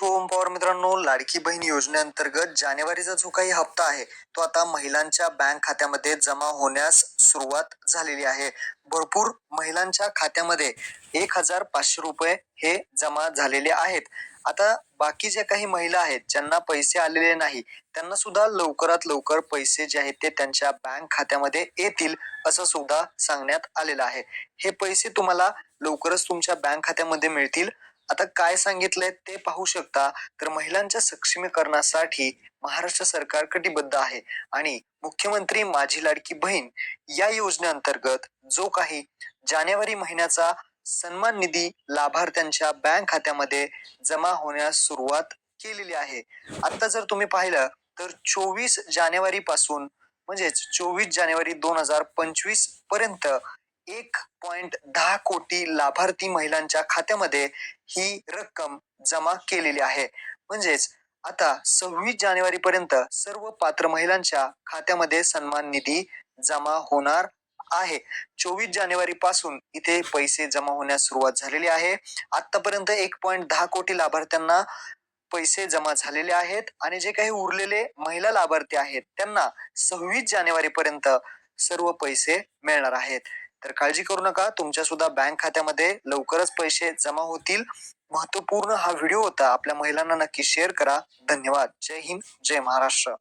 शिवम पवार मित्रांनो लाडकी बहीण योजनेअंतर्गत जानेवारीचा जो काही हप्ता आहे तो आता महिलांच्या बँक खात्यामध्ये जमा होण्यास सुरुवात झालेली आहे. भरपूर महिलांच्या खात्यामध्ये एक हजार पाचशे रुपये हे जमा झालेले आहेत. आता बाकी ज्या काही महिला आहेत ज्यांना पैसे आलेले नाही त्यांना सुद्धा लवकरात लवकर पैसे जे आहेत ते त्यांच्या बँक खात्यामध्ये येतील असं सुद्धा सांगण्यात आलेलं आहे. हे पैसे तुम्हाला लवकरच तुमच्या बँक खात्यामध्ये मिळतील. आता काय सांगितलंय ते पाहू शकता. तर महिलांच्या सक्षमीकरणासाठी महाराष्ट्र सरकार कटिबद्ध आहे. आणि मुख्यमंत्री माझी लाडकी बहीण या योजनेअंतर्गत जो काही जानेवारी महिन्याचा सन्मान निधी लाभार्थ्यांच्या बँक खात्यामध्ये जमा होण्यास सुरुवात केलेली आहे. आता जर तुम्ही पाहिलं तर चोवीस जानेवारी पासून म्हणजेच चोवीस जानेवारी दोन हजार पंचवीसपर्यंत एक पॉइंट दहा कोटी लाभार्थी महिलांच्या खात्यामध्ये ही रक्कम जमा केलेली आहे. म्हणजेच आता सव्वीस जानेवारी पर्यंत सर्व पात्र महिलांच्या खात्यामध्ये सन्मान निधी जमा होणार आहे. चोवीस जानेवारी पासून इथे पैसे जमा होण्यास सुरुवात झालेली आहे. आतापर्यंत एक पॉइंट दहा कोटी लाभार्थ्यांना पैसे जमा झालेले आहेत आणि जे काही उरलेले महिला लाभार्थी आहेत त्यांना सव्वीस जानेवारी पर्यंत सर्व पैसे मिळणार आहेत. तर काळजी करू नका. तुमच्या सुद्धा बँक खात्यामध्ये लवकरच पैसे जमा होतील. महत्त्वपूर्ण हा व्हिडिओ होता. आपल्या महिलांना नक्की शेअर करा. धन्यवाद. जय हिंद. जय महाराष्ट्र.